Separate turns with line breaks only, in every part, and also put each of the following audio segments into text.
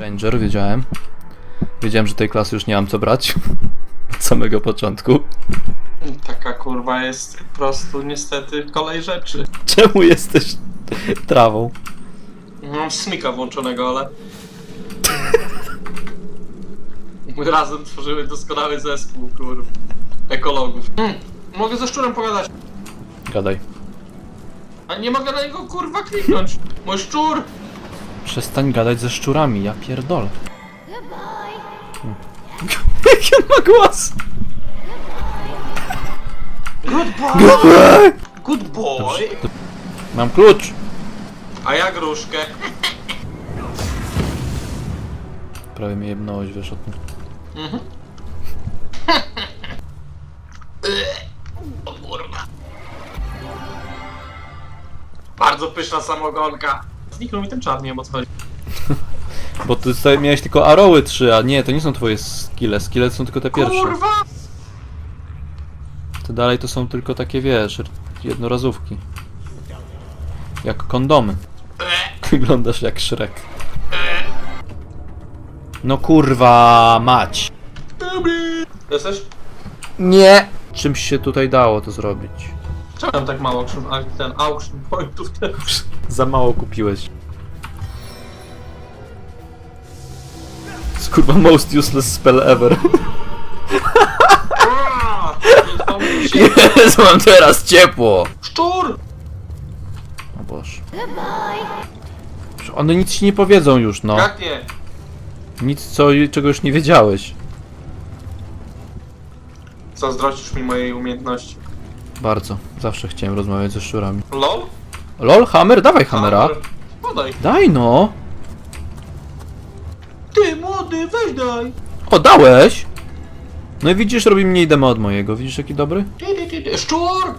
Ranger, wiedziałem. Wiedziałem, że tej klasy już nie mam co brać. Od samego początku.
Taka kurwa jest po prostu niestety kolej rzeczy.
Czemu jesteś trawą?
Mam smika włączonego, ale... Razem tworzymy doskonały zespół, kurwa. Ekologów. Hmm, mogę ze szczurem pogadać.
Gadaj.
A nie mogę na niego kurwa kliknąć. Mój szczur!
Przestań gadać ze szczurami, ja pierdolę. Jaki on ma głos?
Good boy! Good boy!
Mam klucz!
A ja gruszkę.
Prawie mnie jebnąłeś, wiesz o tym.
Mhm. o kurwa. Bardzo pyszna samogonka. Zniknął mi ten czar, nie wiem o co chodzi.
Bo ty tutaj miałeś tylko aroły trzy, a nie, to nie są twoje skille. Skille są tylko te pierwsze.
Kurwa!
Te dalej to są tylko takie, wiesz, jednorazówki. Jak kondomy. Wyglądasz jak Shrek. No kurwa, mać.
Jesteś?
Nie! Czymś się tutaj dało to zrobić.
Czemu mam tak mało action, a ten auction pointów też?
Za mało kupiłeś. Kurwa, most useless spell ever.
Aaa!
Jezu, mam teraz ciepło!
Szczur!
O Boże. One nic ci nie powiedzą już, no.
Jak nie?
Nic, co, czego już nie wiedziałeś.
Zazdrościsz mi mojej umiejętności.
Bardzo. Zawsze chciałem rozmawiać ze szczurami.
LOL?
LOL, hammer? Dawaj hammera.
Hammer. Podaj.
Daj no!
Ty młody, weź daj!
O, dałeś! No i widzisz, robi mniej demo od mojego. Widzisz, jaki dobry?
Ty, ty, ty, ty. Szczur!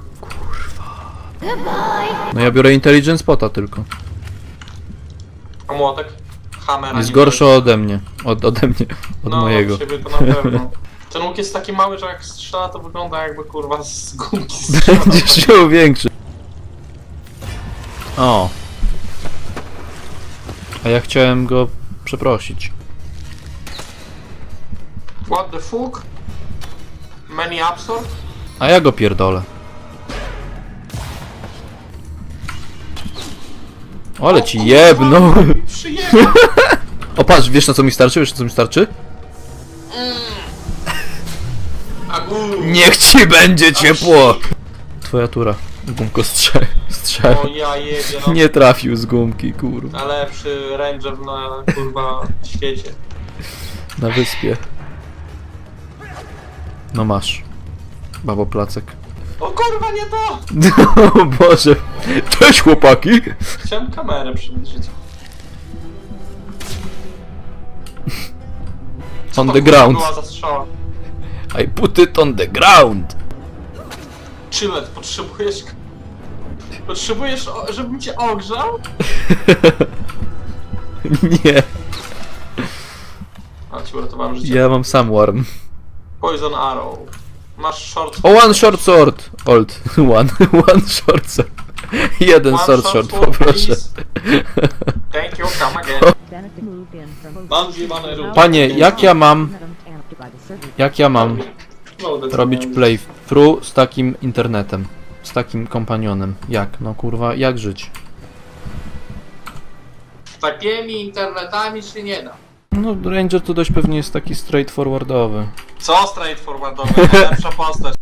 No ja biorę intelligence spota tylko.
A młotek? Hamera.
Jest
nie
gorszy ode mnie. Od, ode mnie. Od
no,
mojego.
od siebie to na pewno. Ten łuk jest taki mały, że jak strzela, to wygląda jakby kurwa z gumki strzelał.
Będziesz się większy. O. A ja chciałem go przeprosić.
What the fuck? Many absorb?
A ja go pierdolę. O, ale ci jebno.
Przyjemnie!
O patrz, wiesz na co mi starczy? Wiesz na co mi starczy?
Agu!
Niech ci będzie ciepło! Twoja tura. Gumko strzel. strzel.
O ja jebie, no.
Nie trafił z gumki, kurwa.
Najlepszy ranger na kurwa świecie.
Na wyspie. No masz. Babo placek.
O kurwa, nie to!
O Boże. Cześć chłopaki!
Chciałem kamerę przybliżyć.
On the ground.
była.
I put it on the ground.
Chillet, potrzebujesz... Potrzebujesz, o- żebym cię ogrzał?
Nie.
A, ci uratowałem życie.
Ja mam sam warm.
Poison arrow. Masz short...
O, one short sword. Old. One. One short sword. Jeden
One
sword short,
sword,
poproszę.
please. Thank you, come again. Mam zjebane ruch.
Panie, jak ja mam... Jak ja mam robić playthrough z takim internetem? Z takim kompanionem? Jak? No kurwa, jak żyć?
Takimi internetami się nie da.
No, Ranger to dość pewnie jest taki straightforwardowy.
Co straightforwardowe? Najlepsza postać.